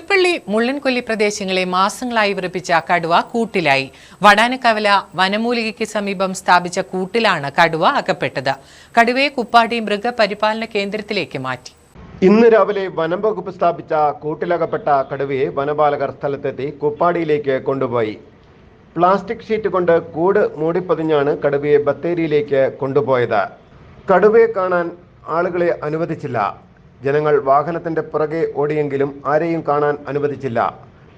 പുൽപ്പള്ളി മുള്ളൻകൊല്ലി പ്രദേശങ്ങളെ മാസങ്ങളായി വിറപ്പിച്ച കടുവ കൂട്ടിലായി. വടാനക്കവല വനമൂലികയ്ക്ക് സമീപം സ്ഥാപിച്ച കൂട്ടിലാണ് കടുവ അകപ്പെട്ടത്. കടുവയെ കുപ്പാടി മൃഗപരിപാലന കേന്ദ്രത്തിലേക്ക് മാറ്റി. ഇന്ന് രാവിലെ വനം വകുപ്പ് സ്ഥാപിച്ച കൂട്ടിലകപ്പെട്ട കടുവയെ വനപാലകർ സ്ഥലത്തെത്തി കുപ്പാടിയിലേക്ക് കൊണ്ടുപോയി. പ്ലാസ്റ്റിക് ഷീറ്റ് കൊണ്ട് കൂട് മൂടിപ്പതിഞ്ഞാണ് കടുവയെ ബത്തേരിയിലേക്ക് കൊണ്ടുപോയത്. കടുവയെ കാണാൻ ആളുകളെ അനുവദിച്ചില്ല. ജനങ്ങൾ വാഹനത്തിന്റെ പുറകെ ഓടിയെങ്കിലും ആരെയും കാണാൻ അനുവദിച്ചില്ല.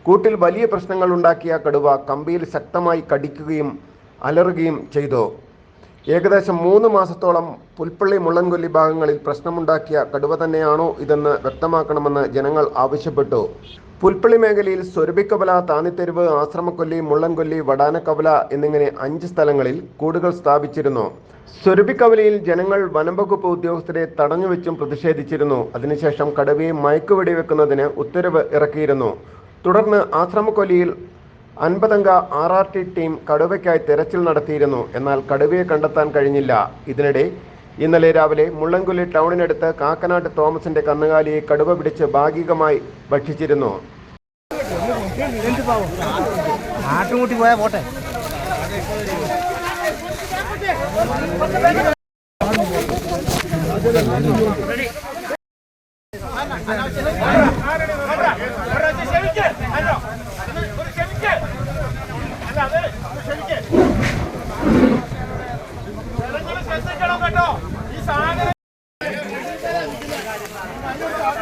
കൂട്ടിൽ വലിയ പ്രശ്നങ്ങൾ ഉണ്ടാക്കിയ കടുവ കമ്പിയിൽ ശക്തമായി കടിക്കുകയും അലറുകയും ചെയ്തു. ഏകദേശം മൂന്ന് മാസത്തോളം പുൽപ്പള്ളി മുള്ളൻകൊല്ലി ഭാഗങ്ങളിൽ പ്രശ്നമുണ്ടാക്കിയ കടുവ തന്നെയാണോ ഇതെന്ന് വ്യക്തമാക്കണമെന്ന് ജനങ്ങൾ ആവശ്യപ്പെട്ടു. പുൽപ്പള്ളി മേഖലയിൽ സ്വരഭിക്കവല താന്നിത്തെരുവ് ആശ്രമക്കൊല്ലി മുള്ളൻകൊല്ലി വടാനക്കവല എന്നിങ്ങനെ അഞ്ച് സ്ഥലങ്ങളിൽ കൂടുകൾ സ്ഥാപിച്ചിരുന്നു. സ്വരഭിക്കവലയിൽ ജനങ്ങൾ വനംവകുപ്പ് ഉദ്യോഗസ്ഥരെ തടഞ്ഞുവെച്ചും പ്രതിഷേധിച്ചിരുന്നു. അതിനുശേഷം കടുവയെ മയക്കുവെടിവെക്കുന്നതിന് ഉത്തരവ് ഇറക്കിയിരുന്നു. തുടർന്ന് ആശ്രമക്കൊല്ലിയിൽ അൻപതംഗ ആർ ആർ ടി ടീം കടുവയ്ക്കായി തെരച്ചിൽ നടത്തിയിരുന്നു. എന്നാൽ കടുവയെ കണ്ടെത്താൻ കഴിഞ്ഞില്ല. ഇതിനിടെ ഇന്നലെ രാവിലെ മുള്ളൻകുലി ടൗണിനടുത്ത് കാക്കനാട്ട് തോമസിന്റെ കന്നുകാലിയെ കടുവ പിടിച്ച് ഭാഗികമായി ഭക്ഷിച്ചിരുന്നു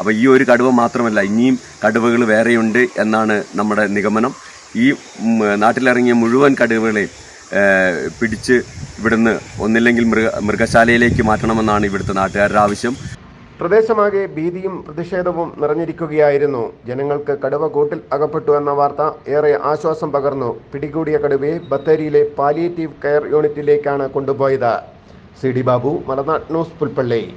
അപ്പൊ ഈ ഒരു കടുവ മാത്രമല്ല ഇനിയും കടുവകൾ വേറെയുണ്ട് എന്നാണ് നമ്മുടെ നിഗമനം. ഈ നാട്ടിലിറങ്ങിയ മുഴുവൻ കടുവകളെ പിടിച്ച് ഇവിടുന്ന് ഒന്നില്ലെങ്കിൽ മൃഗ മൃഗശാലയിലേക്ക് മാറ്റണമെന്നാണ് ഇവിടുത്തെ നാട്ടുകാരുടെ ആവശ്യം. പ്രദേശമാകെ ഭീതിയും പ്രതിഷേധവും നിറഞ്ഞിരിക്കുകയായിരുന്നു. ജനങ്ങൾക്ക് കടുവ കൂട്ടിൽ അകപ്പെട്ടു എന്ന വാർത്ത ഏറെ ആശ്വാസം പകർന്നു. പിടികൂടിയ കടുവയെ ബത്തേരിയിലെ പാലിയേറ്റീവ് കെയർ യൂണിറ്റിലേക്കാണ് കൊണ്ടുപോയത്. C D Babu Malanad news Pulpally.